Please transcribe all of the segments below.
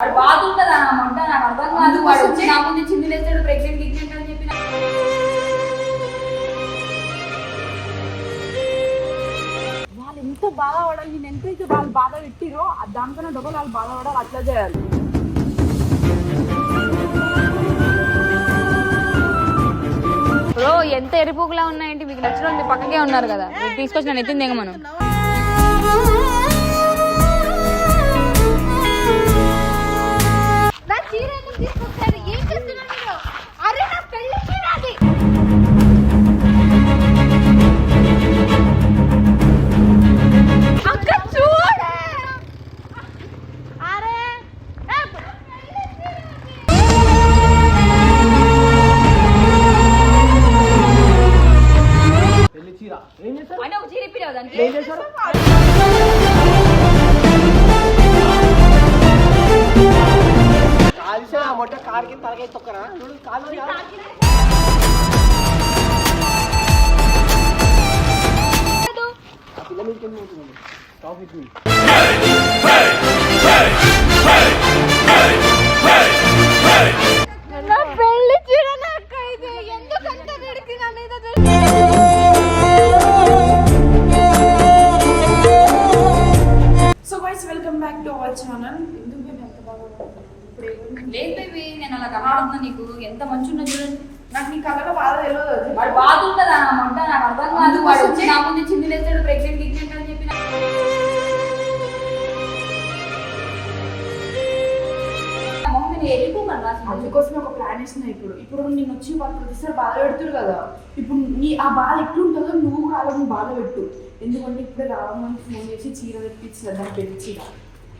వాడు బాధ ఉంటుందా ఆ మంట నాకు అర్థం కాదు. వాడు వచ్చి నా ముందు చింది లేస్తాడు ప్రెగ్నెంట్ గిగ్నెంట్ అని చెప్పి వాళ్ళు ఎంత బాధపడాలి నేను ఎంత అయితే వాళ్ళు బాధ పెట్టిరో ఆ దానికన్నా డబ్బులు వాళ్ళు బాధపడాలి అట్లా చేయాలి. బ్రో ఎంత ఎరిపోకులా ఉన్నాయంటే మీకు నచ్చిన వాళ్ళు మీ పక్కకే ఉన్నారు కదా. మీరు తీసుకొచ్చి నన్ను ఎత్తింది మనం చేస్తారు అంటే ఒక చీర ఇప్పిరావు దానికి ఏం చేస్తారు కాల్సిన మొట్ట తొక్కరా చూడు కాలు. పిల్ల మీదకి ఎందుకు నా పెళ్ళి చీర ఇది ఎందుకంత తిడికి నా మీద అలా కనబడుతున్నా నీకు ఎంత మంచి ఉన్నా చూడండి నాకు నీ కళ్ళలో బాధ తెలియదు. వాడు బాధ ఉంటుందా ఆ మంట నాకు అర్థం కాదు. వాడు వచ్చి నా ముందు చింది లేస్తాడు ప్రెగ్నెంట్ గిగ్నెంట్ అని చెప్పి అందుకోసం ఒక ప్లాన్ వేసిన ఇప్పుడు. ఇప్పుడు నేను వచ్చి వాళ్ళు ప్రతిసారి బాధ పెడుతురు కదా. ఇప్పుడు నీ ఆ బాధ ఎట్లుంటుందో నువ్వు వాళ్ళని బాధ పెట్టు. ఎందుకంటే ఇప్పుడే రావమని ఫోన్ చేసి చీర తెప్పించిన దాని పెళ్ళి చీర.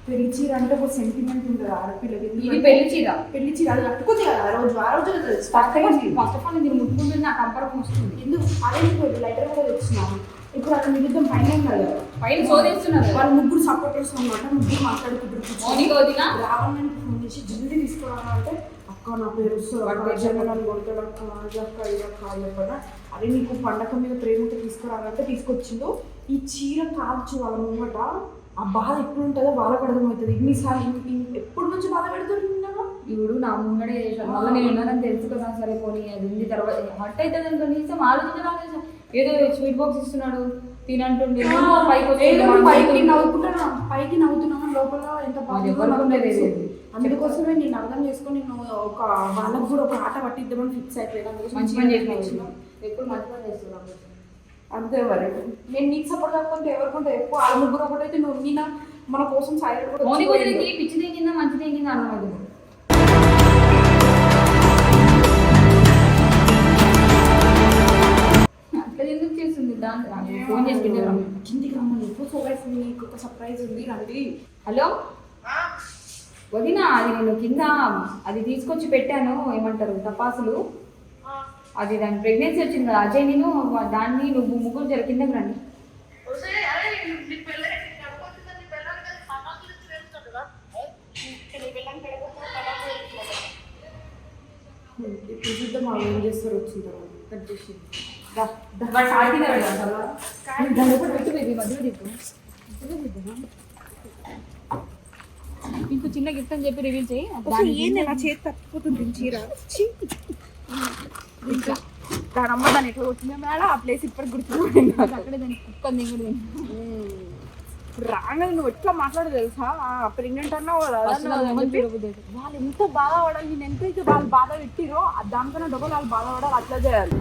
పెళ్ళి చీర అంటే ఒక సెంటిమెంట్ ఉంటుంది ఆడపిల్లకి ఇది పెళ్ళి చీర. పెళ్ళి చీర అది కట్టుకుంది కదా ఆ రోజు ఆ రోజు స్టార్ట్ ఫస్ట్ ఆఫ్ ఆల్ నేను ముట్టుకుంటుంది నాకు కంపరం వస్తుంది. ఎందుకు? అదే లైటర్ కూడా తెచ్చినాము ఇప్పుడు అక్కడ నిమిత్తం పైన కదా. పైన శోధిస్తున్నారు వాళ్ళు ముగ్గురు సపోర్టర్స్ అనమాట ముగ్గురు మాట్లాడుకుంటారు రావణ్ ఫోన్ చేసి జల్దీ తీసుకురావాలంటే అక్క నా పేరు వస్తుంది జగన్ కొడతాడు అక్క అక్క అక్క అని. చెప్పాను అదే నీకు పండగ మీద ప్రేమతో తీసుకురావాలంటే తీసుకొచ్చిందో ఈ చీర కాల్చు వాళ్ళ ముంగట. ఆ బాధ ఎప్పుడు ఉంటుందో వాళ్ళకి అర్థమవుతుంది. ఇన్నిసార్లు ఇన్ని- ఇన్ని- ఎప్పటి నుంచి బాధ ఇప్పుడు నా ముంగడే మళ్ళీ నేను ఉన్నానని తెలుసు కదా సరే పోనీ అది ఉంది. తర్వాత హట్ అవుతుంది అని కనీసం ఆలోచించడం ఏదో స్వీట్ బాక్స్ ఇస్తున్నాడు తినంటుండే. పైకి మా పైకి ఇంటికి నవ్వుకుంటున్నా పైకి నవ్వుతున్నాను లోపల? ఎంత. అందుకోసమే నేను అర్థం చేసుకొని నేను ఒక వాళ్ళకు కూడా ఒక ఆట పట్టిద్దామని ఫిక్స్ అయిపోయాను. మంచి పని ఎప్పుడు మంచి పని అంతే మరి. నేను నీకు సపోర్ట్ కాకపోతే ఎవరికంటే ఎక్కువ వాళ్ళ ముగ్గురు ఒకటి అయితే నువ్వు నా- మన కోసం సైలెంట్ కూడా మౌని పిచ్చి తెగిందా మంచి తెగిందా అన్నది అట్లా ఎందుకు చేస్తుంది నాకు ఫోన్ చేసి పెట్టాను కిందికి రమ్మని ఎప్పుడు సోగైస్ నీకు ఒక సర్ప్రైజ్ ఉంది రండి. హలో? వదినా అది నేను కింద అది తీసుకొచ్చి పెట్టాను ఏమంటారు తపాసులు అది దాని ప్రెగ్నెన్సీ వచ్చింది కదా అజయ్ నేను దాన్ని నువ్వు ముగ్గురు జర కిందకి రండి ఇప్పుడు చూద్దాం వాళ్ళు ఏం చేస్తారు వచ్చిన తర్వాత? కట్ చేసి చిన్న గిఫ్ట్ అని చెప్పి రివీల్ చేయి. ఏంది? నా చేతి తప్పిపోతుంది చీర. ఇట్లా దాని అమ్మ దాన్ని ఎట్లా వచ్చిందో మేడం ఆ ప్లేస్ ఇప్పటికి గుర్తుపోయింది. అక్కడే దానికి కుక్క దిగుడు రాగానే నువ్వు ఎట్లా మాట్లాడదు తెలుసా? ప్రెగ్నెంట్ అన్నావు కదా. వాళ్ళు ఎంత బాధపడాలి నేను ఎంత అయితే వాళ్ళు బాధ పెట్టిరో ఆ దానికన్నా డబ్బులు వాళ్ళు బాధపడాలి అట్లా చేయాలి.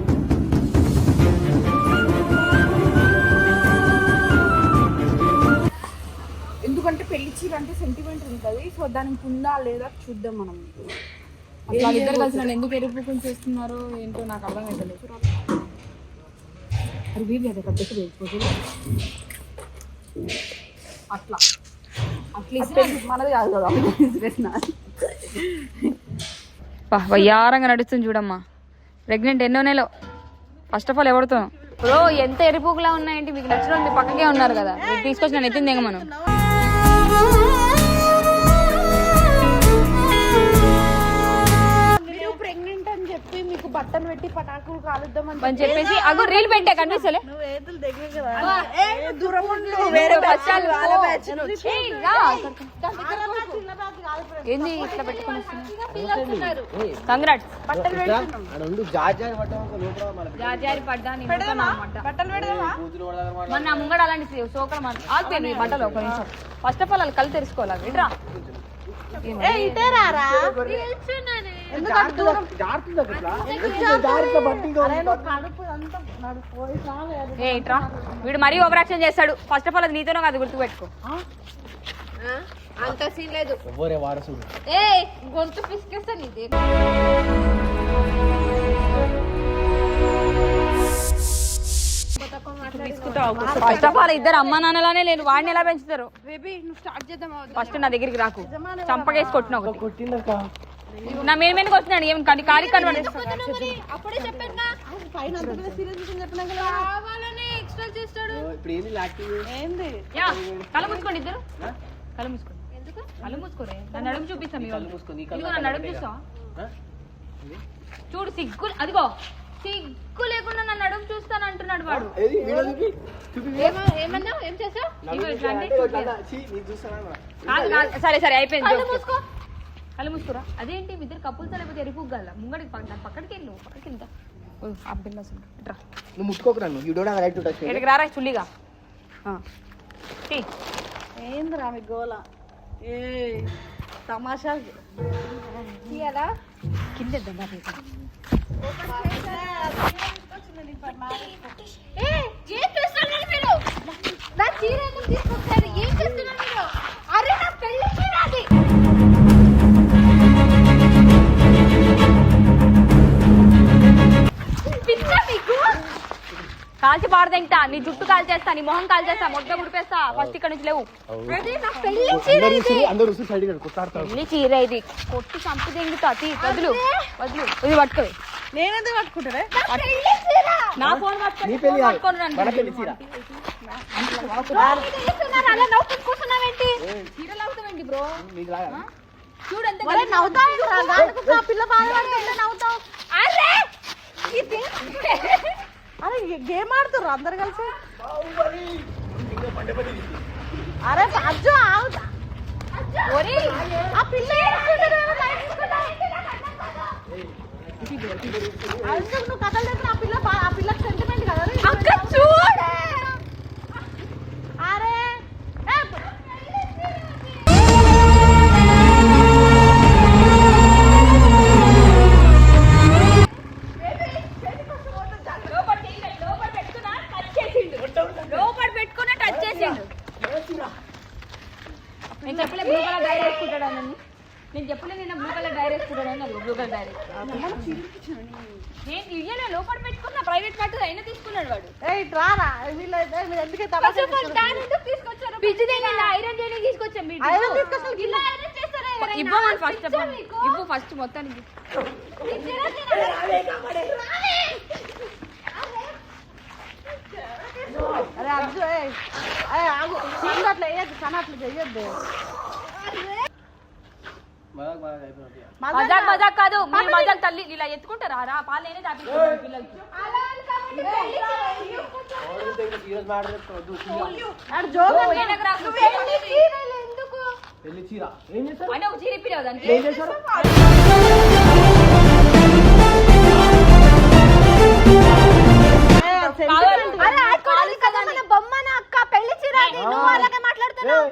ఎందుకంటే పెళ్ళి చీర అంటే సెంటిమెంట్ ఉంటుంది. సో దానికి ఉందా లేదా చూద్దాం మనం. వాళ్ళిద్దరు కలిసి నన్ను ఎందుకు ఎరుపుకుని చేస్తున్నారు ఏంటో నాకు అర్థం అవుతలేదు అది అట్లా. అట్లీస్ట్ మనది కాదు కదా. business నాది. వయ్యారంగా నడుస్తుంది చూడమ్మా. ప్రెగ్నెంట్ ఎన్నో నెల ఫస్ట్ ఆఫ్ ఆల్ ఎవరితో బ్రో ఎంత ఎరిపోకులా ఉన్నాయంటే మీకు నచ్చిన మీ పక్కకే ఉన్నారు కదా. తీసుకొచ్చి నన్ను ఎత్తింది మనం బట్టలు పెట్టి పటాకులు కాలుద్దామని అని చెప్పేసి అగో రీల్ పెట్టా కనిపిస్తలే నువ్వు ఏతులు దగ్గర కదా. ఏ దూరం ఉండు నువ్వు వేరే బ్యాచ్ వాళ్ళ బ్యాచ్ ఏయ్, రా. ఏంది ఇట్లా పెట్టుకొని కంగ్రాట్స్. బట్టలు పెడుతున్నాం. ఆడ ఉండు జార్జ్ జార్జ్ పడ్డాం ఒక లోపల మన జాజారి పడ్డా నీ పెడదామా? ముఖం బట్టలు పెడదామా? కూతురు కూడా దగ్గర మాట. మొన్న ముంగడ అలాంటి సోకలు మన ఈ బట్టలు ఒక నిమిషం. ఫస్ట్ ఆఫ్ ఆల్ వాళ్ళు కళ్ళు తెరుచుకోవాలి ఏ ఇటే రారా? జారుతుందా ఇట్లా? జారుతుందా బండి ఇంకా ఉంది. కడుపు అంతా నడుపు చాలు ఏ ఇట్రా. వీడు మరీ ఓవర్ యాక్షన్ చేస్తాడు. ఫస్ట్ ఆఫ్ ఆల్ అది నీతోనే కాదు గుర్తుపెట్టుకో. అంత సీన్ లేదు. ఎవ్వరే వారసుడు? ఏ గొంతు పిసికేస్తా నీది. ఫస్ట్ ఆఫ్ ఆల్ ఇద్దరు అమ్మా నాన్నలానే లేరు. వాడిని ఎలా పెంచుతారు? బేబీ నువ్వు స్టార్ట్ చేద్దాం ఫస్ట్ నా దగ్గరికి రాకు. చంపకేసి కొట్టిన నా మీద మీదకి వస్తున్నాడు. ఏం కానీ కాలి కనబడి అప్పుడే చెప్పాను కావాలని ఎక్స్ట్రా చేస్తాడు. ఇప్పుడు ఏంది యాక్టివ్ ఏంది? యా కళ్ళు మూసుకోండి ఇద్దరు. కళ్ళు మూసుకోండి. ఎందుకు? కళ్ళు మూసుకోరే. నా నడుము చూపిస్తాం మీ ఇదిగో నా నడుము చూస్తావా? చూడు సిగ్గు అదిగో. సిగ్గు లేకుండా నా నడుము చూస్తాను అంటున్నాడు వాడు. ఏది? వీడియో చూపి చూపి ఏమ- ఏమన్నావు? ఏం చేసావు? ఇదిగో ఇట్లా అంటే అంటే చూపి. ఇట్లా, చీ, నీకు చూస్తానా? అన్న? కాదు, కాదు. సరే సరే అయిపోయింది కళ్ళు మూసుకోరా? అదేంటి? మీ ఇద్దరు కప్పులతో లేకపోతే ఎరిపుగల ముంగడికి పక్క- దాని పక్కడికి వెళ్ళు. పక్కడికి వెళ్తా. ఆ పిల్ల. ఇట్రా నువ్వు ముట్టుకోకు నన్ను. You don't have right to touch రారా చుల్లిగా. ఏందిరా మీ గోల? ఏ తమాషా. తీయాలా కింద నా చీర తీసుకొచ్చారు? ఏం చేస్తున్నారు మీరు? అరే నా పెళ్ళి చీర అది. కాల్చి పాడదంటా నీ జుట్టు కాల్చేస్తా నీ మొహం కాల్చేస్తా మొట్ట గుడిపేస్తా ఫస్ట్ ఇక్కడ నుంచి లేవు. పెళ్ళి చీర ఇది. కొట్టి చంపు దింగుతా తీ వదులు వదులు. ఇది పట్టుకోవి. నేనెందుకు పట్టుకుంటారే నా ఫోన్ పట్టుకొని బ్రో? నీకు రాగా చూడు ఎంత ఒరే నవ్వుతావు దానికి ఆ పిల్ల బాధపడుతుంటే నవ్వుతావు. అరే! ఇది అరే గేమ్ ఆడుతుర్రు అందరు కలిసి? అరే అజ్జు ఆగు. ఆ పిల్ల ఏడుస్తుంటే నువ్వు కథలు చెప్పిన ఆ పిల్ల ఆ పిల్లకి సెంటిమెంట్ కదా చూడు. లోపల పెట్టుకున్నా ప్రైవేట్ పట్టు అయినా తీసుకున్నాడు వాడు. ఏయ్, రారా. వీళ్ళు అయితే మీరు ఎందుకే ఫస్ట్ తమాషా ఆఫ్ దాని ఎందుకు తీసుకొచ్చారు? ఐరన్ చేయడానికి తీసుకొచ్చాం మీరు ఐరన్ ఇలా ఐరన్ చేస్తారా ఎవరైనా? ఇవ్వమని ఫస్ట్ పిచ్చా మీకు? ఇవ్వు ఫస్ట్ మొత్తానికి. అరే ఏయ్, ఏయ్, ఆగు. సన్ అట్లా వేయద్దు సన్ అట్లా చెయ్యొద్దు మజాక్ మజాక్ కాదు. మీరు మజాక్ తల్లి ఇలా ఎత్తుకుంటారా? రా పాలు నేనే తాపిస్తాను పిల్లలకి. అక్క. పెళ్ళి చీర నువ్వు అలాగే మాట్లాడుతున్నావు.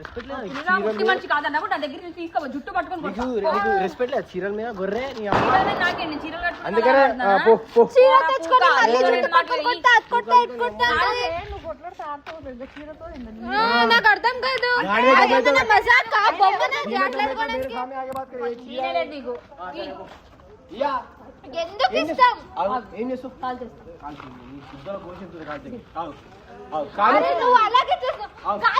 నువ్వు రెస్పెక్ట్ లేదు ఇలా ముట్టి మనిషి కాదన్నప్పుడు నా దగ్గర నుంచి తీసుకో జుట్టు పట్టుకొని నీకు కొడతా. నీకు రెస్పెక్ట్ లేదు చీరల మీద గొర్రె నీ అమ్మ చీరలే నాకేంటి చీరలు కట్టుకున్నా అందుకనే వాడుతున్నా? ఆ, పో పో చీర తెచ్చుకొని పూక, మళ్ళీ ఎవరైనా జుట్టు పట్టుకొని మాట్లాడి- కొట్టా, అది కొట్టా, ఇది కొట్టా అంటే. నువ్వు కొట్లాడితే ఆడుతావు పెద్ద చీరతో ఏంది? ఆ, నాకు అర్థం కాదు గాడిద అదేమన్నా మజాక్ ఆ బొమ్మన ఆటలాడుకోవడానికి సామి ఆగే బాత్ కరే చీరే లేదు నీకు యా ఎందుకు ఇష్టం ఆగు, ఏం చేస్తావు కాల్ చేస్తా కాల్చింది నీ శుద్ధ కోసింది కాల్చింది కాదు ఆగు, కాదు అరే నువ్వు అలాగే చేస్తావు కాల్చిన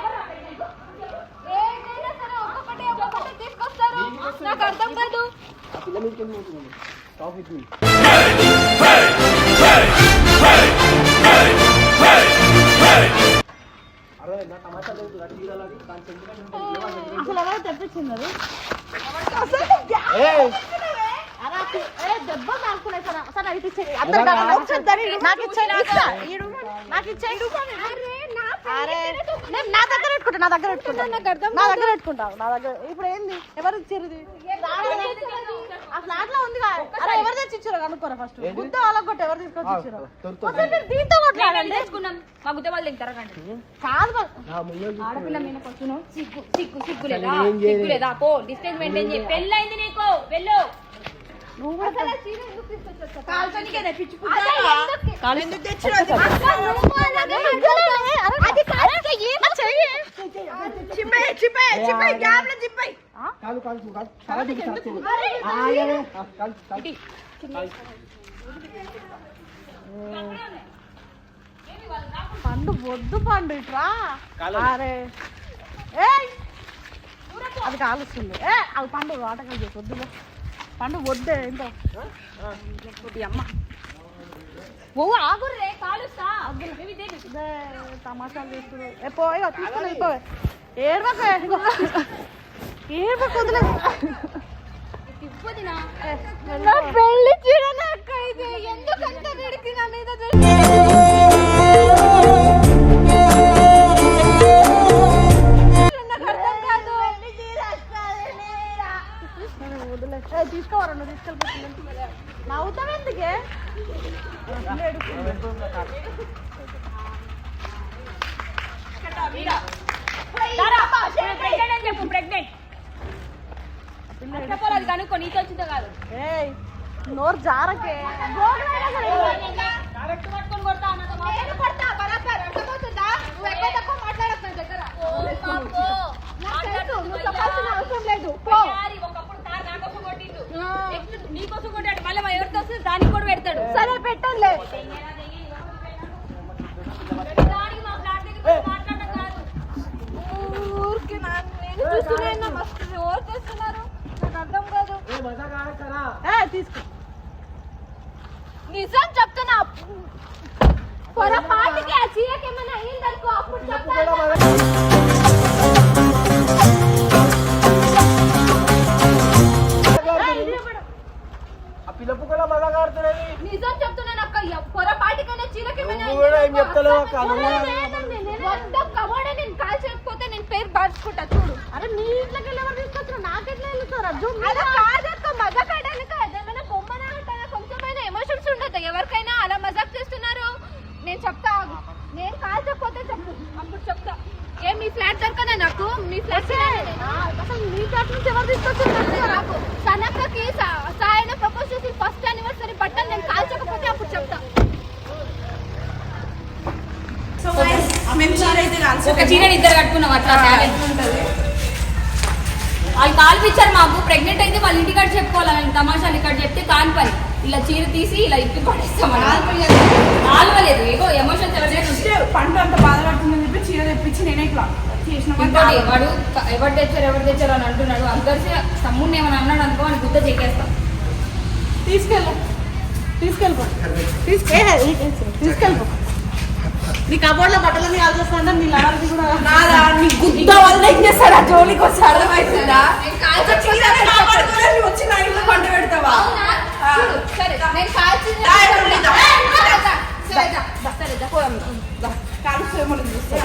కానీ ఎందుకంటే అసలు ఎవరు తెప్పించింది దెబ్బ నాకున్నాయి సార్ సార్ అందరు నాకు ఈడు నాకు అరే నేను నా దగ్గర పెట్టుకుంటా నా దగ్గర పెట్టుకుంటా. నా దగ్గర పెట్టుకుంటా నా దగ్గర. ఇప్పుడు ఏంది? ఎవరు ఆ ఫ్లాట్లో ఉంది కదా. అరే ఎవరు తెచ్చి ఇచ్చారో కనుక్కోరా ఫస్ట్ బుద్ధ వాళ్ళకి కొట్టి ఎవరు తీసుకొచ్చి ఇచ్చారు? దీంతో కొట్లాడండి మా గుద్ద వాళ్ళు కాదు ఆడపిల్ల మీద సిగ్గు సిగ్గు సిగ్గు లేదా. సిగ్గు లేదా? పో డిస్టెన్స్ మెయింటైన్ చేయి? పెళ్ళైంది నీకు. వెళ్ళు. నువ్వు. పండు వద్దు పండు ఇట్రా. అరే. అది కాలుస్తుంది ఏ అది పండు వాటకాలు చేసి వద్దు పండు వద్దే ఏంటో అమ్మ. ఓ ఆగుర్రే కాలుస్తా. తమాషాలు చేస్తున్నారు పోయి తీసుకుని వెళ్ళిపోయి ఏడవకు. ఏడవకు అవసరం లేదు. పో. మాట్లాడి ఒకప్పుడు సార్ నా కోసం కొట్టిండు. నెక్స్ట్ నీ కోసం కొట్టాడు? మళ్ళీ ఎవరితో వస్తుంది? దానికి కూడా పెడతాడు. సరే కాదు. ఊరికి నా నేను చూస్తున్నా మస్తు ఎవరు చేస్తున్నారు నాకు అర్థం కాదు ఏ మజా కాడక్కరా ఏ తీసుకో నిజం చెప్తున్నా పొరపాటుకి ఆ చీరకి ఏమైనా అయ్యిందనుకో అప్పుడు చెప్తాను ఆ పిల్ల పుక్కల మజా కాడుతున్నది నిజం చెప్తున్నా అక్క పొరపాటికైనా చీరకి ఏమైనా నువ్వు కూడా ఏం చెప్తలేవు అక్క, నువ్వు కూడా మొత్తం కమోడ నేను కాల్చకపోతే నేను పేరు మార్చుకుంటా చూడు. అరే నీ ఇంట్లోకి ఎవరు తీసుకొచ్చిన నాకెట్లా వెళ్తారు కొంచెమైనా ఎమోషన్స్ ఉండదు. ఎవరికైనా అలా మజాక్ చేస్తున్నారు? నేను చెప్తా. నేను కాల్చకపోతే చెప్పు. అప్పుడు చెప్తా. ఏ మీ ఫ్లాట్ దొరకదా నాకు? మీ ఫ్లాట్ అసలు నీ ఫ్లాట్ నుంచి ఎవరు తీసుకొచ్చారు? నాకు సనక్కకి సాయన ప్రపోజ్ చేసి ఫస్ట్ యానివర్సరీ బట్టలు నేను కాల్చకపోతే అప్పుడు చెప్తా మేము చీర అయితే ఒక చీరని ఇద్దరు కట్టుకున్నాం అట్లా వాళ్ళు కాల్పించారు మాకు. ప్రెగ్నెంట్ అయితే వాళ్ళ ఇంటికాడ చెప్పుకోవాలి? తమాషాలు ఇక్కడ చెప్తే కాని పని. ఇలా చీర తీసి ఇలా ఇప్పి పడేస్తాం కాలువలేదు. ఏగో ఎమోషన్స్ ఎవరైనా పండు అంత బాధపడుతుందని చెప్పి చీర తెప్పించి నేనే ఇట్లా చేసిన ఇంకోటి వాడు ఎవరు తెచ్చారు ఎవరు తెచ్చారు అని అంటున్నాడు. అందరిసి తమ్ముడిని ఏమైనా అన్నాడు అనుకో అని గుద్ద చెక్కేస్తాం తీసుకెళ్ళు. తీసుకెళ్ళిపో. తీసుకే తీసుకెళ్ళిపో. నీ కబోర్డ్లో బట్టలన్నీ కాల్చేస్తాను నీ లారీ కూడా నాదా నీ గుద్ద వల్ల ఏం చేస్తారా జోలికి వచ్చి అర్థమవుతుందా వచ్చి నా ఇల్లు పంట పెడతావా కాల్చేమో చూస్తా